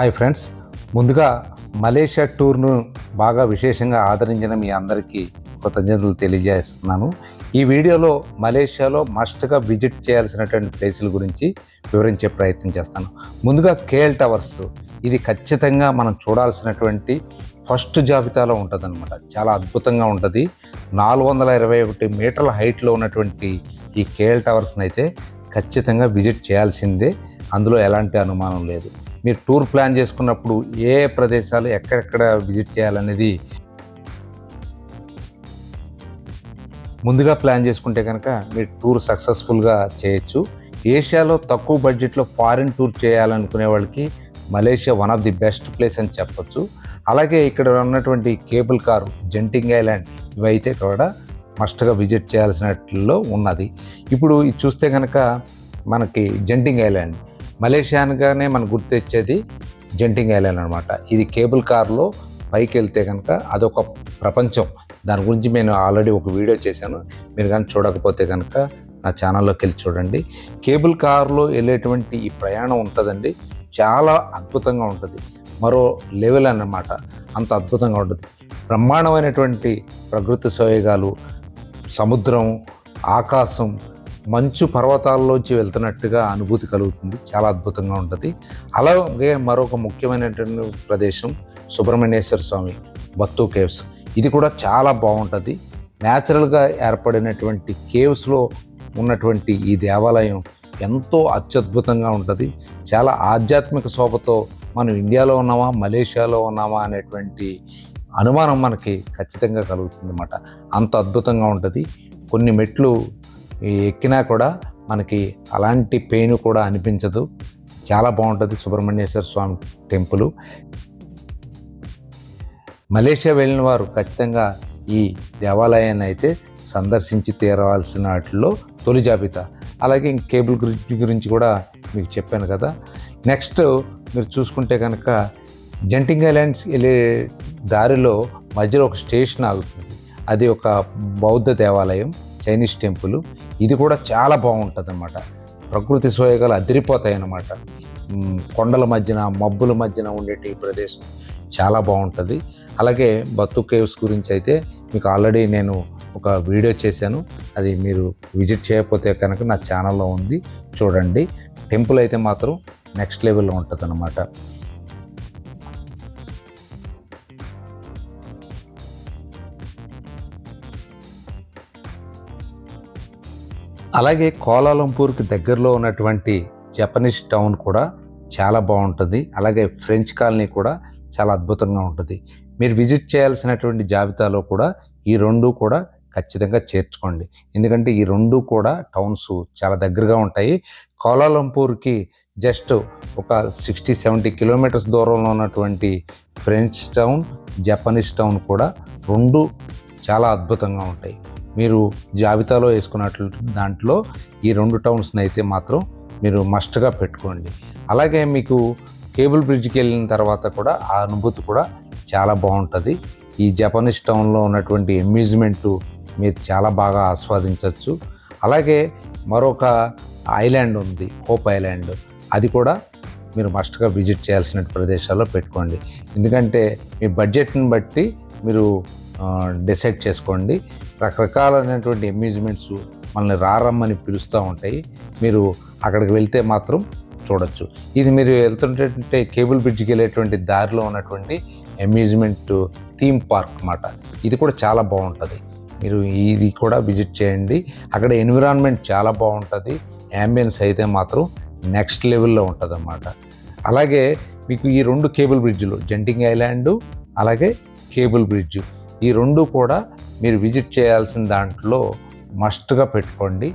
Hi friends. ముందుగా Malaysia టూర్ను బాగా విశేషంగా ఆదరించిన మీ అందరికీ కృతజ్ఞతలు తెలియజేస్తున్నాను. ఈ వీడియోలో మలేషియాలో మస్ట్గా విజిట్ చేయాల్సినటువంటి ప్లేసుల గురించి వివరించే ప్రయత్నం చేస్తాను. ముందుగా కేఎల్ టవర్స్. ఇది ఖచ్చితంగా మనం చూడాల్సినటువంటి ఫస్ట్ జాబితాలో ఉంటుందన్నమాట. చాలా అద్భుతంగా ఉంటుంది. నాలుగు వందల ఇరవై ఒకటి మీటర్ల హైట్లో ఉన్నటువంటి ఈ కేఎల్ టవర్స్ని అయితే ఖచ్చితంగా విజిట్ చేయాల్సిందే. అందులో ఎలాంటి అనుమానం లేదు. మీరు టూర్ ప్లాన్ చేసుకున్నప్పుడు ఏ ప్రదేశాలు ఎక్కడెక్కడ విజిట్ చేయాలనేది ముందుగా ప్లాన్ చేసుకుంటే కనుక మీరు టూర్ సక్సెస్ఫుల్గా చేయొచ్చు. ఏషియాలో తక్కువ బడ్జెట్లో ఫారిన్ టూర్ చేయాలనుకునే వాళ్ళకి Malaysia one of the best place అని చెప్పొచ్చు. అలాగే ఇక్కడ ఉన్నటువంటి కేబుల్ కారు జంటింగ్ ఐలాండ్ ఇవైతే కూడా మస్ట్గా విజిట్ చేయాల్సినట్లో ఉన్నది. ఇప్పుడు ఇది చూస్తే కనుక మనకి జంటింగ్ ఐలాండ్ మలేషియా అనగానే మనకు తెచ్చేది జెంటింగ్ ఐలాండ్ అనమాట ఇది కేబుల్ కార్లో పైకి వెళ్తే కనుక అదొక ప్రపంచం. దాని గురించి నేను ఆల్రెడీ ఒక వీడియో చేశాను. మీరు కానీ చూడకపోతే కనుక నా ఛానల్లోకి వెళ్ళి చూడండి. కేబుల్ కార్లో వెళ్ళేటువంటి ఈ ప్రయాణం ఉంటుందండి. చాలా అద్భుతంగా ఉంటుంది. మరో లెవెల్ అన్నమాట. అంత అద్భుతంగా ఉంటుంది. బ్రహ్మాండమైనటువంటి ప్రకృతి సోయగాలు సముద్రం ఆకాశం మంచు పర్వతాల్లోంచి వెళ్తున్నట్టుగా అనుభూతి కలుగుతుంది. చాలా అద్భుతంగా ఉంటుంది. అలాగే మరొక ముఖ్యమైనటువంటి ప్రదేశం సుబ్రహ్మణ్యేశ్వర స్వామి బత్తు కేవ్స్. ఇది కూడా చాలా బాగుంటుంది. న్యాచురల్గా ఏర్పడినటువంటి కేవ్స్లో ఉన్నటువంటి ఈ దేవాలయం ఎంతో అత్యద్భుతంగా ఉంటుంది. చాలా ఆధ్యాత్మిక శోభతో మనం ఇండియాలో ఉన్నామా మలేషియాలో ఉన్నామా అనేటువంటి అనుమానం మనకి ఖచ్చితంగా కలుగుతుంది అన్నమాట అంత అద్భుతంగా ఉంటుంది. కొన్ని మెట్లు ఎక్కినా కూడా మనకి అలాంటి పెయిన్ కూడా అనిపించదు. చాలా బాగుంటుంది సుబ్రహ్మణ్యేశ్వర స్వామి టెంపుల్. మలేషియా వెళ్ళిన వారు ఖచ్చితంగా ఈ దేవాలయాన్ని అయితే సందర్శించి తీరవలసిన వాటిలో తొలి జాబితా. అలాగే కేబుల్ గురించి గురించి కూడా మీకు చెప్పాను కదా. నెక్స్ట్ మీరు చూసుకుంటే కనుక జంటింగ్ ఐలాండ్స్ వెళ్ళే దారిలో మధ్యలో ఒక స్టేషన్ ఆగుతుంది. అది ఒక బౌద్ధ దేవాలయం. Chinese temple. ఇది కూడా చాలా బాగుంటుంది అనమాట ప్రకృతి సోయగాలు అదిరిపోతాయి అన్నమాట కొండల మధ్యన మబ్బుల మధ్యన ఉండేటి ఈ ప్రదేశం చాలా బాగుంటుంది. అలాగే బత్తు కేవ్స్ గురించి అయితే మీకు ఆల్రెడీ నేను ఒక వీడియో చేశాను. అది మీరు విజిట్ చేయకపోతే కనుక నా ఛానల్లో ఉంది. చూడండి. టెంపుల్ అయితే మాత్రం నెక్స్ట్ లెవెల్లో ఉంటుంది అన్నమాట అలాగే కోలాలంపూర్కి దగ్గరలో ఉన్నటువంటి జపనీస్ టౌన్ కూడా చాలా బాగుంటుంది. అలాగే ఫ్రెంచ్ కాలనీ కూడా చాలా అద్భుతంగా ఉంటుంది. మీరు విజిట్ చేయాల్సినటువంటి జాబితాలో కూడా ఈ రెండు కూడా ఖచ్చితంగా చేర్చుకోండి. ఎందుకంటే ఈ రెండు కూడా టౌన్స్ చాలా దగ్గరగా ఉంటాయి. కోలాలంపూర్కి జస్ట్ ఒక సిక్స్టీ సెవెంటీ కిలోమీటర్స్ దూరంలో ఉన్నటువంటి ఫ్రెంచ్ టౌన్ జపనీస్ టౌన్ కూడా రెండు చాలా అద్భుతంగా ఉంటాయి. మీరు జాబితాలో వేసుకున్నట్లు దాంట్లో ఈ రెండు టౌన్స్ని అయితే మాత్రం మీరు మస్ట్గా పెట్టుకోండి. అలాగే మీకు కేబుల్ బ్రిడ్జ్కి వెళ్ళిన తర్వాత కూడా ఆ అనుభూతి కూడా చాలా బాగుంటుంది. ఈ జపనీస్ టౌన్లో ఉన్నటువంటి అమ్యూజ్మెంట్ మీరు చాలా బాగా ఆస్వాదించవచ్చు అలాగే మరొక ఐలాండ్ ఉంది హోప్ ఐలాండ్. అది కూడా మీరు మస్ట్గా విజిట్ చేయాల్సిన ప్రదేశాల్లో పెట్టుకోండి. ఎందుకంటే మీ బడ్జెట్ని బట్టి మీరు డిసైడ్ చేసుకోండి. రకరకాలైనటువంటి అమ్యూజ్మెంట్స్ మనల్ని రారమ్మని పిలుస్తూ ఉంటాయి. మీరు అక్కడికి వెళ్తే మాత్రం చూడొచ్చు. ఇది మీరు వెళ్తుంటే కేబుల్ బ్రిడ్జ్కి వెళ్ళేటువంటి దారిలో ఉన్నటువంటి అమ్యూజ్మెంట్ థీమ్ పార్క్ అన్నమాట. ఇది కూడా చాలా బాగుంటుంది. మీరు ఇది కూడా విజిట్ చేయండి. అక్కడ ఎన్విరాన్మెంట్ చాలా బాగుంటుంది. యాంబియన్స్ అయితే మాత్రం నెక్స్ట్ లెవెల్లో ఉంటుంది అన్నమాట అలాగే మీకు ఈ రెండు కేబుల్ బ్రిడ్జ్లు జంటింగ్ ఐలాండ్ అలాగే కేబుల్ బ్రిడ్జ్. ఈ రెండు కూడా మీరు విజిట్ చేయాల్సిన దాంట్లో మస్ట్గా పెట్టుకోండి.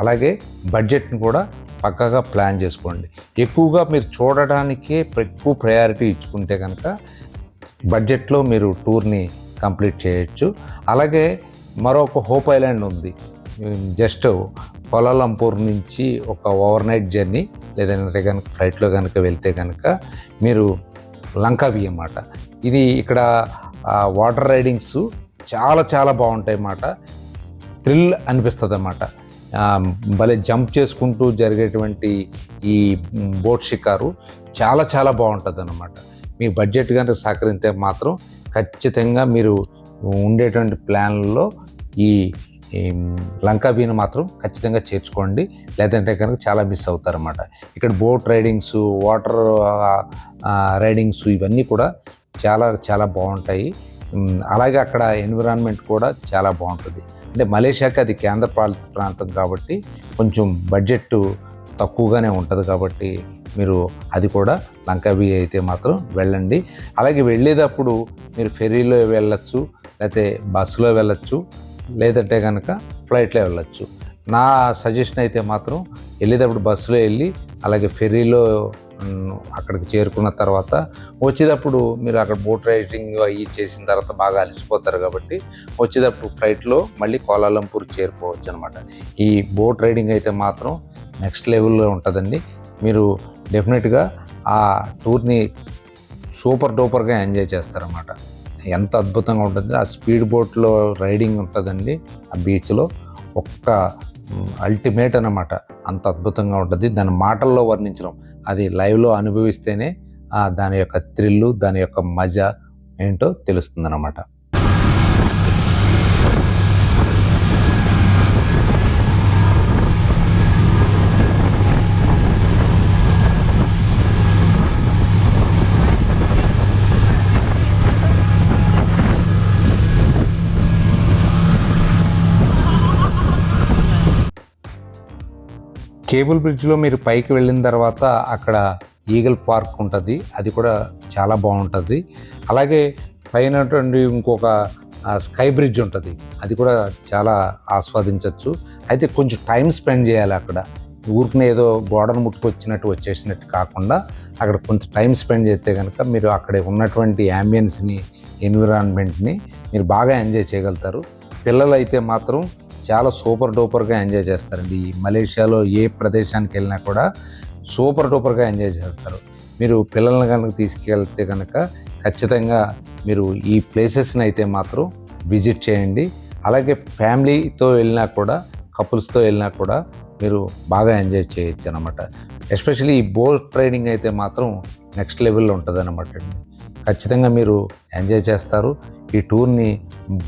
అలాగే బడ్జెట్ని కూడా పక్కగా ప్లాన్ చేసుకోండి. ఎక్కువగా మీరు చూడడానికే ఎక్కువ ప్రయారిటీ ఇచ్చుకుంటే కనుక బడ్జెట్లో మీరు టూర్ని కంప్లీట్ చేయొచ్చు. అలాగే మరొక హోప్ ఐలాండ్ ఉంది. జస్ట్ కొలాలంపూర్ నుంచి ఒక ఓవర్ నైట్ జర్నీ లేదంటే కనుక ఫ్లైట్లో కనుక వెళ్తే కనుక మీరు లంకావి అన్నమాట. ఇది ఇక్కడ వాటర్ రైడింగ్స్ చాలా చాలా బాగుంటాయి అన్నమాట. థ్రిల్ అనిపిస్తుంది అన్నమాట భలే జంప్ చేసుకుంటూ జరిగేటువంటి ఈ బోట్ షికారు చాలా చాలా బాగుంటుంది అన్నమాట మీ బడ్జెట్ కనుక సహకరిస్తే మాత్రం ఖచ్చితంగా మీరు ఉండేటువంటి ప్లాన్లలో ఈ లంకా బీని మాత్రం ఖచ్చితంగా చేర్చుకోండి. లేదంటే కనుక చాలా మిస్ అవుతారన్నమాట. ఇక్కడ బోట్ రైడింగ్స్ వాటర్ రైడింగ్స్ ఇవన్నీ కూడా చాలా చాలా బాగుంటాయి. అలాగే అక్కడ ఎన్విరాన్మెంట్ కూడా చాలా బాగుంటుంది. అంటే మలేషియాకి అది కేంద్ర పాలిత ప్రాంతం కాబట్టి కొంచెం బడ్జెట్ తక్కువగానే ఉంటుంది కాబట్టి మీరు అది కూడా లంకావి అయితే మాత్రం వెళ్ళండి. అలాగే వెళ్ళేటప్పుడు మీరు ఫెర్రీలో వెళ్ళొచ్చు లేకపోతే బస్సులో వెళ్ళొచ్చు లేదంటే కనుక ఫ్లైట్లో వెళ్ళొచ్చు. నా సజెషన్ అయితే మాత్రం వెళ్ళేటప్పుడు బస్సులో వెళ్ళి అలాగే ఫెర్రీలో అక్కడికి చేరుకున్న తర్వాత వచ్చేటప్పుడు మీరు అక్కడ బోట్ రైడింగ్ అవి చేసిన తర్వాత బాగా అలసిపోతారు కాబట్టి వచ్చేటప్పుడు ఫ్లైట్లో మళ్ళీ కోలాలంపూర్ చేరుకోవచ్చు అనమాట ఈ బోట్ రైడింగ్ అయితే మాత్రం నెక్స్ట్ లెవెల్లో ఉంటుందండి. మీరు డెఫినెట్గా ఆ టూర్ని సూపర్ డూపర్గా ఎంజాయ్ చేస్తారన్నమాట. ఎంత అద్భుతంగా ఉంటుంది ఆ స్పీడ్ బోట్లో రైడింగ్ ఉంటుందండి ఆ బీచ్లో. ఒక్క అల్టిమేట్ అన్నమాట. అంత అద్భుతంగా ఉంటుంది. దాని మాటల్లో వర్ణించడం అది లైవ్లో అనుభవిస్తేనే దాని యొక్క థ్రిల్లు దాని యొక్క మజా ఏంటో తెలుస్తుందన్నమాట. కేబుల్ బ్రిడ్జ్లో మీరు పైకి వెళ్ళిన తర్వాత అక్కడ ఈగల్ పార్క్ ఉంటుంది. అది కూడా చాలా బాగుంటుంది. అలాగే పైన ఇంకొక స్కై బ్రిడ్జ్ ఉంటుంది. అది కూడా చాలా ఆస్వాదించవచ్చు అయితే కొంచెం టైం స్పెండ్ చేయాలి అక్కడ. ఊరికి ఏదో గోడను ముట్టుకొచ్చినట్టు వచ్చేసినట్టు కాకుండా అక్కడ కొంచెం టైం స్పెండ్ చేస్తే కనుక మీరు అక్కడ ఉన్నటువంటి యాంబియన్స్ని ఎన్విరాన్మెంట్ని మీరు బాగా ఎంజాయ్ చేయగలుగుతారు. పిల్లలు అయితే మాత్రం చాలా సూపర్ డూపర్గా ఎంజాయ్ చేస్తారండి. ఈ మలేషియాలో ఏ ప్రదేశానికి వెళ్ళినా కూడా సూపర్ డూపర్గా ఎంజాయ్ చేస్తారు. మీరు పిల్లల్ని కనుక తీసుకెళ్తే కనుక ఖచ్చితంగా మీరు ఈ ప్లేసెస్ని అయితే మాత్రం విజిట్ చేయండి. అలాగే ఫ్యామిలీతో వెళ్ళినా కూడా కపుల్స్తో వెళ్ళినా కూడా మీరు బాగా ఎంజాయ్ చేయొచ్చు అనమాట ఎస్పెషల్లీ ఈ బోట్ ట్రైనింగ్ అయితే మాత్రం నెక్స్ట్ లెవెల్లో ఉంటుంది అనమాట అండి. ఖచ్చితంగా మీరు ఎంజాయ్ చేస్తారు. ఈ టూర్ని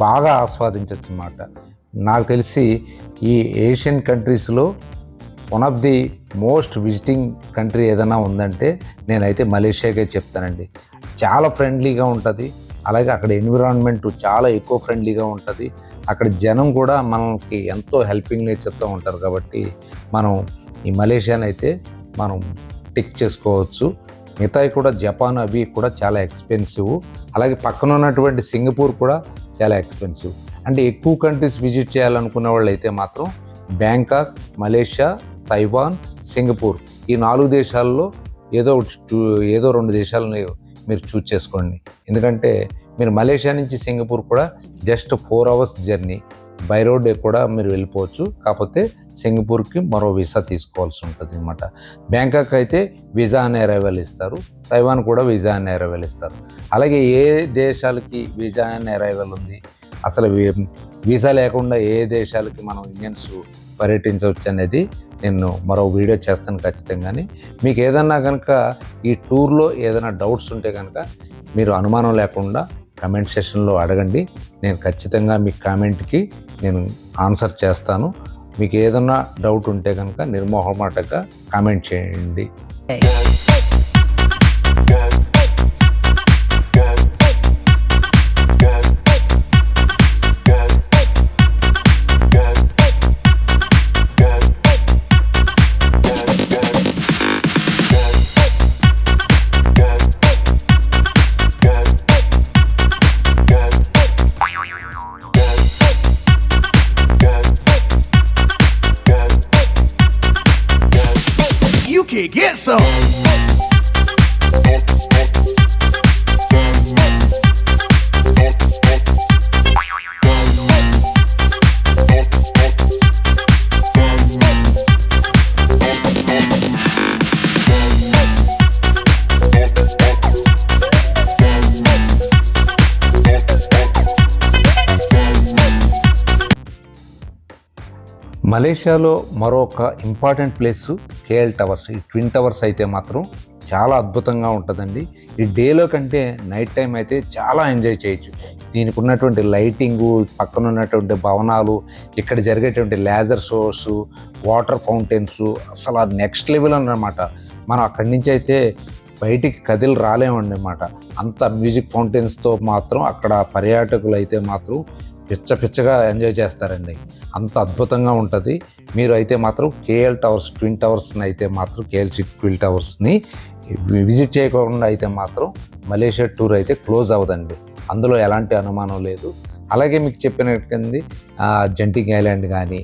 బాగా ఆస్వాదించవచ్చు అన్నమాట. నాకు తెలిసి ఈ ఏషియన్ కంట్రీస్లో one of the most visiting country ఏదైనా ఉందంటే నేనైతే మలేషియాకే చెప్తానండి. చాలా ఫ్రెండ్లీగా ఉంటుంది. అలాగే అక్కడ ఎన్విరాన్మెంట్ చాలా ఎక్కువ ఫ్రెండ్లీగా ఉంటుంది. అక్కడ జనం కూడా మనకి ఎంతో హెల్పింగ్ నేచర్తో ఉంటారు కాబట్టి మనం ఈ మలేషియాని అయితే మనం టిక్ చేసుకోవచ్చు. మిగతాయి కూడా జపాన్ అవి కూడా చాలా ఎక్స్పెన్సివ్. అలాగే పక్కన ఉన్నటువంటి సింగపూర్ కూడా చాలా ఎక్స్పెన్సివ్. అంటే ఎక్కువ కంట్రీస్ విజిట్ చేయాలనుకున్న వాళ్ళు అయితే మాత్రం బ్యాంకాక్ మలేషియా తైవాన్ సింగపూర్ ఈ నాలుగు దేశాల్లో ఏదో ఒకటి చూ- ఏదో రెండు దేశాలని మీరు చూస్ చేసుకోండి. ఎందుకంటే మీరు మలేషియా నుంచి సింగపూర్ కూడా just four hours journey. By road కూడా మీరు వెళ్ళిపోవచ్చు. కాకపోతే సింగపూర్కి మరో వీసా తీసుకోవాల్సి ఉంటుంది అనమాట బ్యాంకాక్ అయితే వీసా అనే అరైవల్ ఇస్తారు. తైవాన్ కూడా వీసా అనే అరైవల్ ఇస్తారు. అలాగే ఏ దేశాలకి వీసా అనే అరైవల్ ఉంది? అసలు వీసా లేకుండా ఏ దేశాలకి మనం ఇండియన్స్ పర్యటించవచ్చు అనేది నేను మరో వీడియో చేస్తాను ఖచ్చితంగా. మీకు ఏదన్నా కనుక ఈ టూర్లో ఏదైనా డౌట్స్ ఉంటే కనుక మీరు అనుమానం లేకుండా కమెంట్ సెషన్లో అడగండి. నేను ఖచ్చితంగా మీ కామెంట్కి నేను ఆన్సర్ చేస్తాను. మీకు ఏదన్నా డౌట్ ఉంటే కనుక నిర్మోహమాటగా కామెంట్ చేయండి. can get some. మలేషియాలో మరొక ఇంపార్టెంట్ ప్లేసు కేఎల్ టవర్స్ ఈ ట్విన్ టవర్స్ అయితే మాత్రం చాలా అద్భుతంగా ఉంటుందండి. ఈ డేలో కంటే నైట్ టైం అయితే చాలా ఎంజాయ్ చేయొచ్చు. దీనికి ఉన్నటువంటి లైటింగు పక్కన ఉన్నటువంటి భవనాలు ఇక్కడ జరిగేటువంటి లేజర్ షోస్ వాటర్ ఫౌంటైన్స్ అసలు నెక్స్ట్ లెవెల్ అన్నమాట. మనం అక్కడి నుంచి అయితే బయటికి కదిలి రాలేమండి అన్నమాట అంత మ్యూజిక్ ఫౌంటైన్స్తో మాత్రం అక్కడ పర్యాటకులు అయితే మాత్రం పిచ్చ పిచ్చగా ఎంజాయ్ చేస్తారండి. అంత అద్భుతంగా ఉంటుంది. మీరు అయితే మాత్రం కేఎల్ టవర్స్ ట్విన్ టవర్స్ని అయితే మాత్రం కేఎల్సి ట్విన్ టవర్స్ని విజిట్ చేయకుండా అయితే మాత్రం మలేషియా టూర్ అయితే క్లోజ్ అవ్వదండి. అందులో ఎలాంటి అనుమానం లేదు. అలాగే మీకు చెప్పినట్టుంది జంటింగ్ ఐలాండ్ కానీ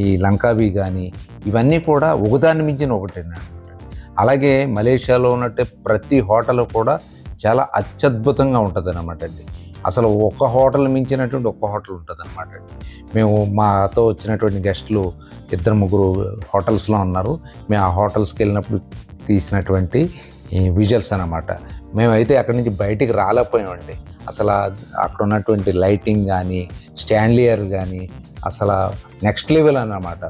ఈ లంకావి కానీ ఇవన్నీ కూడా ఒకదాని మించిన ఒకటేనండి అలాగే మలేషియాలో ఉన్నట్టే ప్రతి హోటల్ కూడా చాలా అత్యద్భుతంగా ఉంటుంది అనమాట అండి. అసలు ఒక్క హోటల్ మించినటువంటి ఒక్క హోటల్ ఉంటుంది అనమాట మేము మాతో వచ్చినటువంటి గెస్టులు ఇద్దరు ముగ్గురు హోటల్స్లో ఉన్నారు. మేము ఆ హోటల్స్కి వెళ్ళినప్పుడు తీసినటువంటి విజువల్స్ అనమాట మేమైతే అక్కడి నుంచి బయటికి రాలేకపోయామండి. అసలు అక్కడ ఉన్నటువంటి లైటింగ్ కానీ స్టాండ్లియర్ కానీ అసలు నెక్స్ట్ లెవెల్ అన్నమాట.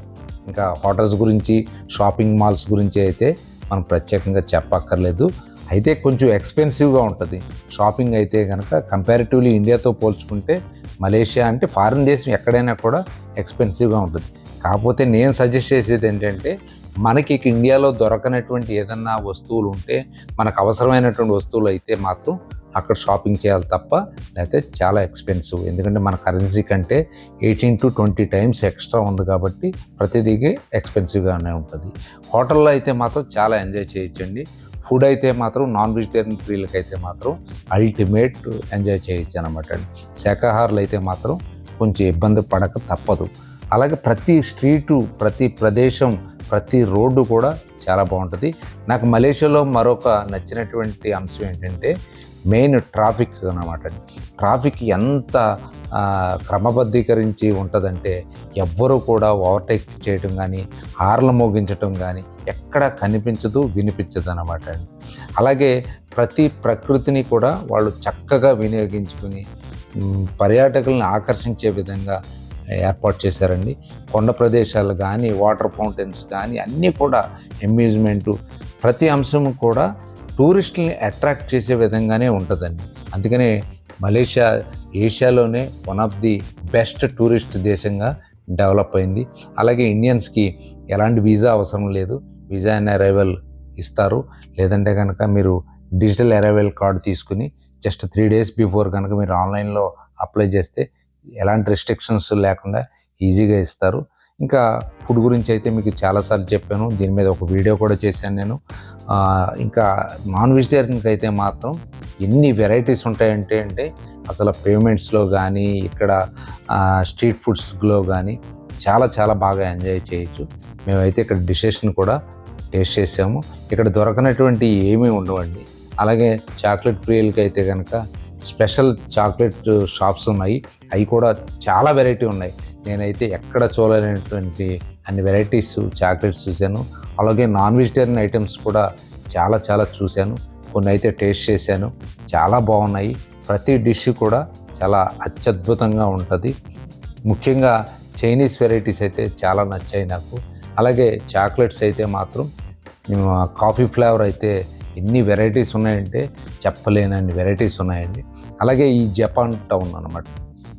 ఇంకా హోటల్స్ గురించి షాపింగ్ మాల్స్ గురించి అయితే మనం ప్రత్యేకంగా చెప్పక్కర్లేదు. అయితే కొంచెం ఎక్స్పెన్సివ్గా ఉంటుంది. షాపింగ్ అయితే కనుక కంపారిటివ్లీ ఇండియాతో పోల్చుకుంటే మలేషియా అంటే ఫారిన్ దేశం ఎక్కడైనా కూడా ఎక్స్పెన్సివ్గా ఉంటుంది. కాకపోతే నేను సజెస్ట్ చేసేది ఏంటంటే మనకి ఇండియాలో దొరకనటువంటి ఏదన్నా వస్తువులు ఉంటే మనకు అవసరమైనటువంటి వస్తువులు అయితే మాత్రం అక్కడ షాపింగ్ చేయాలి తప్ప లేకపోతే చాలా ఎక్స్పెన్సివ్ ఎందుకంటే మన కరెన్సీ కంటే eighteen to twenty times extra ఉంది కాబట్టి ప్రతిదీకి ఎక్స్పెన్సివ్గానే ఉంటుంది. హోటల్లో అయితే మాత్రం చాలా ఎంజాయ్ చేయొచ్చండి. ఫుడ్ అయితే మాత్రం నాన్ వెజిటేరియన్ ప్రియులకి అయితే మాత్రం అల్టిమేట్ ఎంజాయ్ చేయొచ్చు అనమాట శాఖాహారులు అయితే మాత్రం కొంచెం ఇబ్బంది పడక తప్పదు. అలాగే ప్రతి స్ట్రీటు ప్రతి ప్రదేశం ప్రతి రోడ్డు కూడా చాలా బాగుంటుంది. నాకు మలేషియాలో మరొక నచ్చినటువంటి అంశం ఏంటంటే మెయిన్ ట్రాఫిక్ అనమాట ట్రాఫిక్ ఎంత క్రమబద్ధీకరించి ఉంటుందంటే ఎవ్వరూ కూడా ఓవర్టేక్ చేయటం కానీ హార్లు మోగించటం కానీ ఎక్కడ కనిపించదు వినిపించదు అనమాట అండి. అలాగే ప్రతి ప్రకృతిని కూడా వాళ్ళు చక్కగా వినియోగించుకుని పర్యాటకులను ఆకర్షించే విధంగా ఏర్పాటు చేశారండి. కొండ ప్రదేశాలు కానీ వాటర్ ఫౌంటైన్స్ కానీ అన్నీ కూడా అమ్యూజ్మెంటు ప్రతి అంశం కూడా టూరిస్టుల్ని అట్రాక్ట్ చేసే విధంగానే ఉంటుందండి. అందుకనే Malaysia ఏషియాలోనే one of the best tourist దేశంగా డెవలప్ అయింది. అలాగే ఇండియన్స్కి ఎలాంటి వీసా అవసరం లేదు. వీసా అండ్ అరైవల్ ఇస్తారు. లేదంటే కనుక మీరు డిజిటల్ అరైవల్ కార్డు తీసుకుని జస్ట్ త్రీ డేస్ బిఫోర్ కనుక మీరు ఆన్లైన్లో అప్లై చేస్తే ఎలాంటి రెస్ట్రిక్షన్స్ లేకుండా ఈజీగా ఇస్తారు. ఇంకా ఫుడ్ గురించి అయితే మీకు చాలాసార్లు చెప్పాను. దీని మీద ఒక వీడియో కూడా చేశాను నేను. ఇంకా నాన్ వెజిటేరియన్కి అయితే మాత్రం ఎన్ని వెరైటీస్ ఉంటాయంటే అంటే అసలు పేమెంట్స్లో కానీ ఇక్కడ స్ట్రీట్ ఫుడ్స్లో కానీ చాలా చాలా బాగా ఎంజాయ్ చేయొచ్చు. మేమైతే ఇక్కడ డిషెస్ని కూడా టేస్ట్ చేసాము. ఇక్కడ దొరకనటువంటి ఏమీ ఉండవండి. అలాగే చాక్లెట్ ప్రియులకి అయితే కనుక స్పెషల్ చాక్లెట్ షాప్స్ ఉన్నాయి. అవి కూడా చాలా వెరైటీ ఉన్నాయి. నేనైతే ఎక్కడ చూడలేనటువంటి అన్ని వెరైటీస్ చాక్లెట్స్ చూశాను. అలాగే నాన్ వెజిటేరియన్ ఐటమ్స్ కూడా చాలా చాలా చూశాను. కొన్ని అయితే టేస్ట్ చేశాను. చాలా బాగున్నాయి. ప్రతి డిష్ కూడా చాలా అత్యద్భుతంగా ఉంటుంది. ముఖ్యంగా చైనీస్ వెరైటీస్ అయితే చాలా నచ్చాయి నాకు. అలాగే చాక్లెట్స్ అయితే మాత్రం కాఫీ ఫ్లేవర్ అయితే ఎన్ని వెరైటీస్ ఉన్నాయంటే చెప్పలేనన్ని వెరైటీస్ ఉన్నాయండి. అలాగే ఈ జపాన్ టౌన్ అనమాట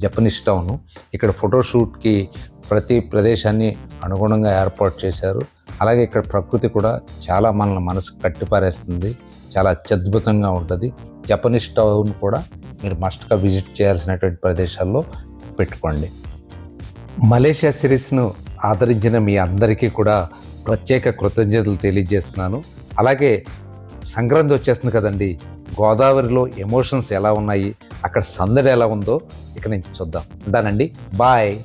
జపనీస్ టౌన్ ఇక్కడ ఫోటోషూట్కి ప్రతి ప్రదేశాన్ని అనుగుణంగా ఏర్పాటు చేశారు. అలాగే ఇక్కడ ప్రకృతి కూడా చాలా మనల్ని మనసుకు కట్టిపారేస్తుంది. చాలా అత్యద్భుతంగా ఉంటుంది. జపనీస్ టౌన్ కూడా మీరు మస్ట్గా విజిట్ చేయాల్సినటువంటి ప్రదేశాల్లో పెట్టుకోండి. మలేషియా సిరీస్ను ఆదరించిన మీ అందరికీ కూడా ప్రత్యేక కృతజ్ఞతలు తెలియజేస్తున్నాను. అలాగే సంక్రాంతి వచ్చేస్తుంది కదండి. గోదావరిలో ఎమోషన్స్ ఎలా ఉన్నాయి అక్కడ సందడి ఎలా ఉందో ఇక నుంచి చూద్దాం. ఉంటానండి. బాయ్.